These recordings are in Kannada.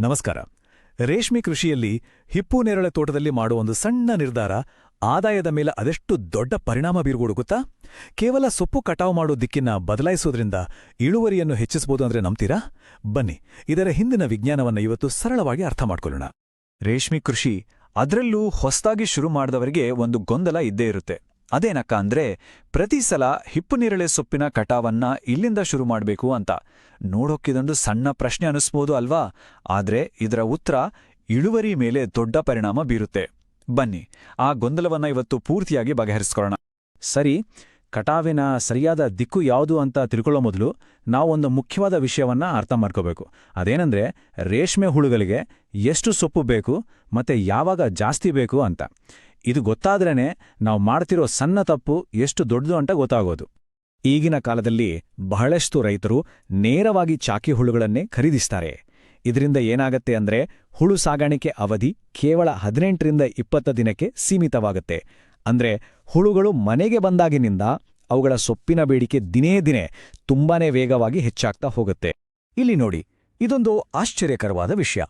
ನಮಸ್ಕಾರ. ರೇಷ್ಮೆ ಕೃಷಿಯಲ್ಲಿ ಹಿಪ್ಪು ನೇರಳೆ ತೋಟದಲ್ಲಿ ಮಾಡುವ ಒಂದು ಸಣ್ಣ ನಿರ್ಧಾರ ಆದಾಯದ ಮೇಲೆ ಅದೆಷ್ಟು ದೊಡ್ಡ ಪರಿಣಾಮ ಬೀರುವುದು ಗೊತ್ತಾ ಕೇವಲ ಸೊಪ್ಪು ಕಟಾವು ಮಾಡೋ ದಿಕ್ಕಿನ ಬದಲಾಯಿಸೋದ್ರಿಂದ ಇಳುವರಿಯನ್ನು ಹೆಚ್ಚಿಸಬಹುದು ಅಂದ್ರೆ ನಂಬ್ತೀರಾ? ಬನ್ನಿ, ಇದರ ಹಿಂದಿನ ವಿಜ್ಞಾನವನ್ನು ಇವತ್ತು ಸರಳವಾಗಿ ಅರ್ಥ ಮಾಡ್ಕೊಳ್ಳೋಣ. ರೇಷ್ಮೆ ಕೃಷಿ ಅದರಲ್ಲೂ ಹೊಸದಾಗಿ ಶುರು ಮಾಡಿದವರಿಗೆ ಒಂದು ಗೊಂದಲ ಇದ್ದೇ ಇರುತ್ತೆ. ಅದೇನಕ್ಕ ಅಂದ್ರೆ, ಪ್ರತಿ ಸಲ ಹಿಪ್ಪು ನೀರಳೆ ಸೊಪ್ಪಿನ ಕಟಾವನ್ನ ಇಲ್ಲಿಂದ ಶುರು ಮಾಡಬೇಕು ಅಂತ. ನೋಡೋಕ್ಕಿದೊಂದು ಸಣ್ಣ ಪ್ರಶ್ನೆ ಅನಿಸ್ಬೋದು ಅಲ್ವಾ? ಆದ್ರೆ ಇದರ ಉತ್ತರ ಇಳುವರಿ ಮೇಲೆ ದೊಡ್ಡ ಪರಿಣಾಮ ಬೀರುತ್ತೆ. ಬನ್ನಿ, ಆ ಗೊಂದಲವನ್ನ ಇವತ್ತು ಪೂರ್ತಿಯಾಗಿ ಬಗೆಹರಿಸ್ಕೊಳ್ಳೋಣ. ಸರಿ, ಕಟಾವಿನ ಸರಿಯಾದ ದಿಕ್ಕು ಯಾವುದು ಅಂತ ತಿಳ್ಕೊಳ್ಳೋ ಮೊದಲು ನಾವೊಂದು ಮುಖ್ಯವಾದ ವಿಷಯವನ್ನ ಅರ್ಥ ಮಾಡ್ಕೋಬೇಕು. ಅದೇನಂದ್ರೆ, ರೇಷ್ಮೆ ಹುಳುಗಳಿಗೆ ಎಷ್ಟು ಸೊಪ್ಪು ಬೇಕು ಮತ್ತೆ ಯಾವಾಗ ಜಾಸ್ತಿ ಬೇಕು ಅಂತ. ಇದು ಗೊತ್ತಾದ್ರೇ ನಾವು ಮಾಡ್ತಿರೋ ಸಣ್ಣ ತಪ್ಪು ಎಷ್ಟು ದೊಡ್ಡದು ಅಂತ ಗೊತ್ತಾಗೋದು. ಈಗಿನ ಕಾಲದಲ್ಲಿ ಬಹಳಷ್ಟು ರೈತರು ನೇರವಾಗಿ ಚಾಕಿ ಹುಳುಗಳನ್ನೇ ಖರೀದಿಸ್ತಾರೆ. ಇದರಿಂದ ಏನಾಗತ್ತೆ ಅಂದ್ರೆ ಹುಳು ಸಾಗಾಣಿಕೆ ಅವಧಿ ಕೇವಲ ಹದಿನೆಂಟರಿಂದ ಇಪ್ಪತ್ತು ದಿನಕ್ಕೆ ಸೀಮಿತವಾಗುತ್ತೆ. ಅಂದ್ರೆ ಹುಳುಗಳು ಮನೆಗೆ ಬಂದಾಗಿನಿಂದ ಅವುಗಳ ಸೊಪ್ಪಿನ ಬೇಡಿಕೆ ದಿನೇ ದಿನೇ ತುಂಬಾನೇ ವೇಗವಾಗಿ ಹೆಚ್ಚಾಗ್ತಾ ಹೋಗುತ್ತೆ. ಇಲ್ಲಿ ನೋಡಿ, ಇದೊಂದು ಆಶ್ಚರ್ಯಕರವಾದ ವಿಷಯ.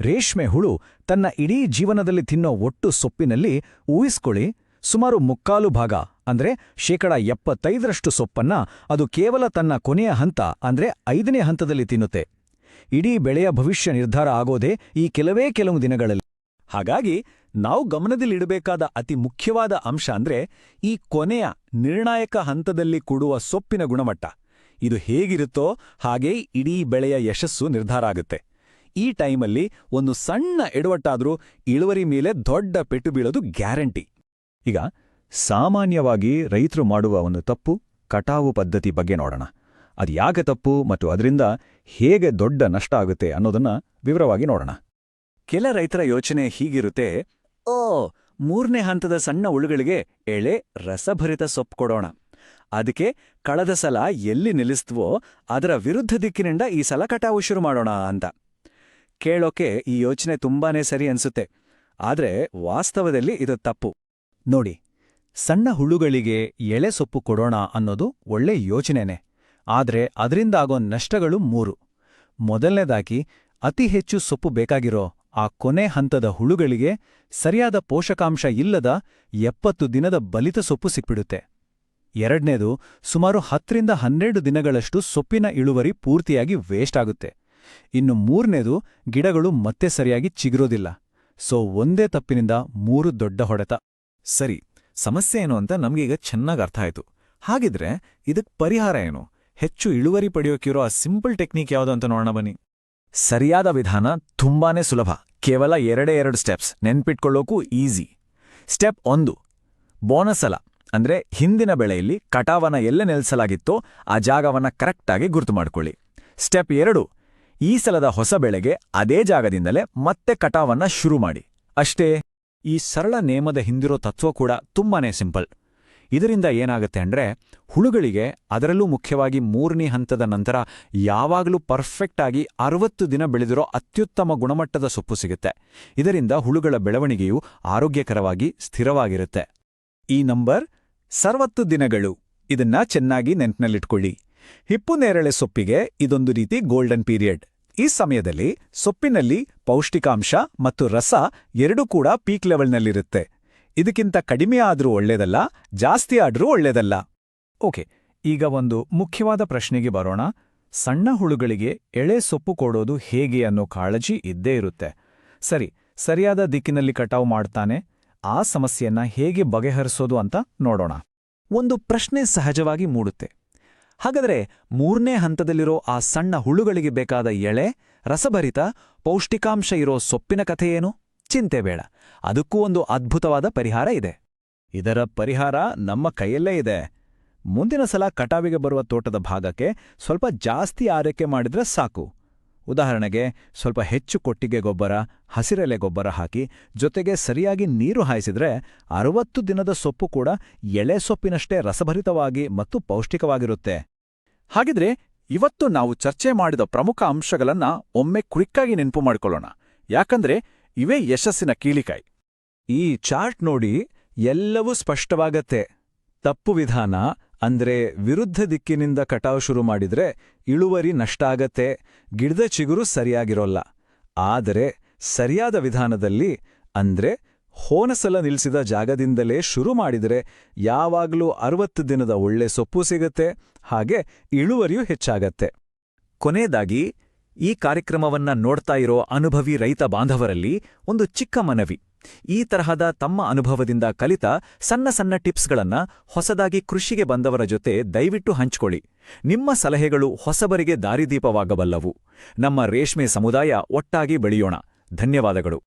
ರೇಷ್ಮೆ ಹುಳು ತನ್ನ ಇಡೀ ಜೀವನದಲ್ಲಿ ತಿನ್ನೋ ಒಟ್ಟು ಸೊಪ್ಪಿನಲ್ಲಿ ಊಹಿಸ್ಕೊಳ್ಳಿ ಸುಮಾರು ಮುಕ್ಕಾಲು ಭಾಗ, ಅಂದ್ರೆ ಶೇಕಡ ಎಪ್ಪತ್ತೈದರಷ್ಟು ಸೊಪ್ಪನ್ನ ಅದು ಕೇವಲ ತನ್ನ ಕೊನೆಯ ಹಂತ, ಅಂದ್ರೆ ಐದನೇ ಹಂತದಲ್ಲಿ ತಿನ್ನುತ್ತೆ. ಇಡೀ ಬೆಳೆಯ ಭವಿಷ್ಯ ನಿರ್ಧಾರ ಆಗೋದೇ ಈ ಕೆಲವೇ ಕೆಲವು ದಿನಗಳಲ್ಲಿ. ಹಾಗಾಗಿ ನಾವು ಗಮನದಲ್ಲಿಡಬೇಕಾದ ಅತಿ ಮುಖ್ಯವಾದ ಅಂಶ ಅಂದ್ರೆ ಈ ಕೊನೆಯ ನಿರ್ಣಾಯಕ ಹಂತದಲ್ಲಿ ಕೊಡುವ ಸೊಪ್ಪಿನ ಗುಣಮಟ್ಟ. ಇದು ಹೇಗಿರುತ್ತೋ ಹಾಗೇ ಇಡೀ ಬೆಳೆಯ ಯಶಸ್ಸು ನಿರ್ಧಾರ ಆಗುತ್ತೆ. ಈ ಟೈಮಲ್ಲಿ ಒಂದು ಸಣ್ಣ ಎಡವಟ್ಟಾದರೂ ಇಳುವರಿ ಮೇಲೆ ದೊಡ್ಡ ಪೆಟ್ಟು ಬೀಳೋದು ಗ್ಯಾರಂಟಿ. ಈಗ ಸಾಮಾನ್ಯವಾಗಿ ರೈತರು ಮಾಡುವ ಒಂದು ತಪ್ಪು, ಕಟಾವು ಪದ್ಧತಿ ಬಗ್ಗೆ ನೋಡೋಣ. ಅದು ಯಾಕೆ ತಪ್ಪು ಮತ್ತು ಅದರಿಂದ ಹೇಗೆ ದೊಡ್ಡ ನಷ್ಟ ಆಗುತ್ತೆ ಅನ್ನೋದನ್ನ ವಿವರವಾಗಿ ನೋಡೋಣ. ಕೆಲ ರೈತರ ಯೋಚನೆ ಹೀಗಿರುತ್ತೆ, ಓ, ಮೂರನೇ ಹಂತದ ಸಣ್ಣ ಉಳುಗಳಿಗೆ ಎಳೆ ರಸಭರಿತ ಸೊಪ್ಪು ಕೊಡೋಣ. ಅದಕ್ಕೆ ಕಳೆದ ಸಲ ಎಲ್ಲಿ ನಿಲ್ಲಿಸ್ತವೋ ಅದರ ವಿರುದ್ಧ ದಿಕ್ಕಿನಿಂದ ಈ ಸಲ ಕಟಾವು ಶುರು ಮಾಡೋಣ ಅಂತ. ಕೇಳೋಕೆ ಈ ಯೋಚನೆ ತುಂಬಾನೇ ಸರಿ ಅನ್ಸುತ್ತೆ. ಆದ್ರೆ ವಾಸ್ತವದಲ್ಲಿ ಇದು ತಪ್ಪು. ನೋಡಿ, ಸಣ್ಣ ಹುಳುಗಳಿಗೆ ಎಳೆ ಸೊಪ್ಪು ಕೊಡೋಣ ಅನ್ನೋದು ಒಳ್ಳೆ ಯೋಚನೆನೇ. ಆದ್ರೆ ಅದರಿಂದ ಆಗೋ ನಷ್ಟಗಳು ಮೂರು. ಮೊದಲನೇದಾಗಿ, ಅತಿ ಹೆಚ್ಚು ಸೊಪ್ಪು ಬೇಕಾಗಿರೋ ಆ ಕೊನೆ ಹಂತದ ಹುಳುಗಳಿಗೆ ಸರಿಯಾದ ಪೋಷಕಾಂಶ ಇಲ್ಲದ ಎಪ್ಪತ್ತು ದಿನದ ಬಲಿತ ಸೊಪ್ಪು ಸಿಕ್ಬಿಡುತ್ತೆ. ಎರಡನೇದು, ಸುಮಾರು ಹತ್ತರಿಂದ ಹನ್ನೆರಡು ದಿನಗಳಷ್ಟು ಸೊಪ್ಪಿನ ಇಳುವರಿ ಪೂರ್ತಿಯಾಗಿ ವೇಸ್ಟ್ ಆಗುತ್ತೆ. ಇನ್ನು ಮೂರನೇದು ಗಿಡಗಳು ಮತ್ತೆ ಸರಿಯಾಗಿ ಚಿಗಿರೋದಿಲ್ಲ. ಸೊ ಒಂದೇ ತಪ್ಪಿನಿಂದ ಮೂರು ದೊಡ್ಡ ಹೊಡೆತ. ಸರಿ, ಸಮಸ್ಯೆ ಏನು ಅಂತ ನಮಗೀಗ ಚೆನ್ನಾಗಿ ಅರ್ಥ ಆಯಿತು. ಹಾಗಿದ್ರೆ ಇದಕ್ಕೆ ಪರಿಹಾರ ಏನು? ಹೆಚ್ಚು ಇಳುವರಿ ಪಡೆಯೋಕಿರೋ ಆ ಸಿಂಪಲ್ ಟೆಕ್ನಿಕ್ ಯಾವುದು ಅಂತ ನೋಡೋಣ ಬನ್ನಿ. ಸರಿಯಾದ ವಿಧಾನ ತುಂಬಾನೇ ಸುಲಭ. ಕೇವಲ ಎರಡೇ ಎರಡು ಸ್ಟೆಪ್ಸ್. ನೆನ್ಪಿಟ್ಕೊಳ್ಳೋಕು ಈಸಿ. ಸ್ಟೆಪ್ ಒಂದು. ಬೋನಸಲ ಅಂದ್ರೆ ಹಿಂದಿನ ಬೆಳೆಯಲ್ಲಿ ಕಟಾವನ ಎಲ್ಲೆ ನೆಲೆಸಲಾಗಿತ್ತೋ ಆ ಜಾಗವನ್ನ ಕರೆಕ್ಟಾಗಿ ಗುರ್ತು ಮಾಡ್ಕೊಳ್ಳಿ. ಸ್ಟೆಪ್ ಎರಡು. ಈ ಸಲದ ಹೊಸ ಬೆಳೆಗೆ ಅದೇ ಜಾಗದಿಂದಲೇ ಮತ್ತೆ ಕಟಾವನ್ನ ಶುರು ಮಾಡಿ. ಅಷ್ಟೇ, ಈ ಸರಳ ನೇಮದ ಹಿಂದಿರೋ ತತ್ವ ಕೂಡ ತುಂಬಾನೇ ಸಿಂಪಲ್. ಇದರಿಂದ ಏನಾಗುತ್ತೆ ಅಂದ್ರೆ, ಹುಳುಗಳಿಗೆ ಅದರಲ್ಲೂ ಮುಖ್ಯವಾಗಿ ಮೂರನೇ ಹಂತದ ನಂತರ ಯಾವಾಗಲೂ ಪರ್ಫೆಕ್ಟ್ ಆಗಿ ಅರವತ್ತು ದಿನ ಬೆಳೆದಿರೋ ಅತ್ಯುತ್ತಮ ಗುಣಮಟ್ಟದ ಸೊಪ್ಪು ಸಿಗುತ್ತೆ. ಇದರಿಂದ ಹುಳುಗಳ ಬೆಳವಣಿಗೆಯು ಆರೋಗ್ಯಕರವಾಗಿ ಸ್ಥಿರವಾಗಿರುತ್ತೆ. ಈ ನಂಬರ್, ಸರ್ವತ್ತು ದಿನಗಳು. ಇದನ್ನ ಚೆನ್ನಾಗಿ ನೆನ್ಪಿನಲ್ಲಿಟ್ಕೊಳ್ಳಿ. ಹಿಪ್ಪು ನೇರಳೆ ಸೊಪ್ಪಿಗೆ ಇದೊಂದು ರೀತಿ ಗೋಲ್ಡನ್ ಪೀರಿಯಡ್ ಈ ಸಮಯದಲ್ಲಿ ಸೊಪ್ಪಿನಲ್ಲಿ ಪೌಷ್ಟಿಕಾಂಶ ಮತ್ತು ರಸ ಎರಡೂ ಕೂಡ ಪೀಕ್ ಲೆವೆಲ್ನಲ್ಲಿರುತ್ತೆ ಇದಕ್ಕಿಂತ ಕಡಿಮೆ ಆದರೂ ಒಳ್ಳೇದಲ್ಲ, ಜಾಸ್ತಿ ಆದರೂ ಒಳ್ಳೇದಲ್ಲ. ಓಕೆ, ಈಗ ಒಂದು ಮುಖ್ಯವಾದ ಪ್ರಶ್ನೆಗೆ ಬರೋಣ. ಸಣ್ಣ ಹುಳುಗಳಿಗೆ ಎಳೆ ಸೊಪ್ಪು ಕೊಡೋದು ಹೇಗೆ ಅನ್ನೋ ಕಾಳಜಿ ಇದ್ದೇ ಇರುತ್ತೆ. ಸರಿ, ಸರಿಯಾದ ದಿಕ್ಕಿನಲ್ಲಿ ಕಟಾವು ಮಾಡ್ತಾನೆ. ಆ ಸಮಸ್ಯೆಯನ್ನ ಹೇಗೆ ಬಗೆಹರಿಸೋದು ಅಂತ ನೋಡೋಣ. ಒಂದು ಪ್ರಶ್ನೆ ಸಹಜವಾಗಿ ಮೂಡುತ್ತೆ. ಹಾಗಾದ್ರೆ ಮೂರನೇ ಹಂತದಲ್ಲಿರೋ ಆ ಸಣ್ಣ ಹುಳುಗಳಿಗೆ ಬೇಕಾದ ಎಳೆ, ರಸಭರಿತ, ಪೌಷ್ಟಿಕಾಂಶ ಇರೋ ಸೊಪ್ಪಿನ ಕಥೆಯೇನು ಚಿಂತೆ ಬೇಡ. ಅದಕ್ಕೂ ಒಂದು ಅದ್ಭುತವಾದ ಪರಿಹಾರ ಇದೆ. ಇದರ ಪರಿಹಾರ ನಮ್ಮ ಕೈಯಲ್ಲೇ ಇದೆ. ಮುಂದಿನ ಸಲ ಕಟಾವಿಗೆ ಬರುವ ತೋಟದ ಭಾಗಕ್ಕೆ ಸ್ವಲ್ಪ ಜಾಸ್ತಿ ಆರೈಕೆ ಮಾಡಿದ್ರೆ ಸಾಕು. ಉದಾಹರಣೆಗೆ, ಸ್ವಲ್ಪ ಹೆಚ್ಚು ಕೊಟ್ಟಿಗೆ ಗೊಬ್ಬರ, ಹಸಿರೆಲೆ ಗೊಬ್ಬರ ಹಾಕಿ, ಜೊತೆಗೆ ಸರಿಯಾಗಿ ನೀರು ಹಾಯಿಸಿದರೆ ಅರವತ್ತು ದಿನದ ಸೊಪ್ಪು ಕೂಡ ಎಳೆ ಸೊಪ್ಪಿನಷ್ಟೇ ರಸಭರಿತವಾಗಿ ಮತ್ತು ಪೌಷ್ಟಿಕವಾಗಿರುತ್ತೆ. ಹಾಗಿದ್ರೆ, ಇವತ್ತು ನಾವು ಚರ್ಚೆ ಮಾಡಿದ ಪ್ರಮುಖ ಅಂಶಗಳನ್ನ ಒಮ್ಮೆ ಕ್ವಿಕ್ಕಾಗಿ ನೆನಪು ಮಾಡಿಕೊಳ್ಳೋಣ. ಯಾಕಂದ್ರೆ, ಇವೇ ಯಶಸ್ಸಿನ ಕೀಳಿಕಾಯಿ ಈ ಚಾರ್ಟ್ ನೋಡಿ ಎಲ್ಲವೂ ಸ್ಪಷ್ಟವಾಗತ್ತೆ. ತಪ್ಪು ವಿಧಾನ ಅಂದ್ರೆ ವಿರುದ್ಧ ದಿಕ್ಕಿನಿಂದ ಕಟಾವು ಶುರು ಮಾಡಿದ್ರೆ ಇಳುವರಿ ನಷ್ಟ ಆಗತ್ತೆ ಗಿಡದ ಚಿಗುರು ಸರಿಯಾಗಿರೋಲ್ಲ. ಆದರೆ ಸರಿಯಾದ ವಿಧಾನದಲ್ಲಿ, ಅಂದ್ರೆ ಹೋನಸಲ ನಿಲ್ಲಿಸಿದ ಜಾಗದಿಂದಲೇ ಶುರು ಮಾಡಿದರೆ ಯಾವಾಗಲೂ ಅರವತ್ತು ದಿನದ ಒಳ್ಳೆ ಸೊಪ್ಪು ಸಿಗತ್ತೆ, ಹಾಗೆ ಇಳುವರಿಯೂ ಹೆಚ್ಚಾಗತ್ತೆ. ಕೊನೆಯದಾಗಿ, ಈ ಕಾರ್ಯಕ್ರಮವನ್ನ ನೋಡ್ತಾ ಇರೋ ಅನುಭವಿ ರೈತ ಬಾಂಧವರಲ್ಲಿ ಒಂದು ಚಿಕ್ಕ ಮನವಿ. ಈ ತರಹದ ತಮ್ಮ ಅನುಭವದಿಂದ ಕಲಿತ ಸಣ್ಣ ಸಣ್ಣ ಟಿಪ್ಸ್ಗಳನ್ನ ಹೊಸದಾಗಿ ಕೃಷಿಗೆ ಬಂದವರ ಜೊತೆ ದಯವಿಟ್ಟು ಹಂಚಿಕೊಳ್ಳಿ. ನಿಮ್ಮ ಸಲಹೆಗಳು ಹೊಸಬರಿಗೆ ದಾರಿದೀಪವಾಗಬಲ್ಲವು. ನಮ್ಮ ರೇಷ್ಮೆ ಸಮುದಾಯ ಒಟ್ಟಾಗಿ ಬೆಳೆಯೋಣ. ಧನ್ಯವಾದಗಳು.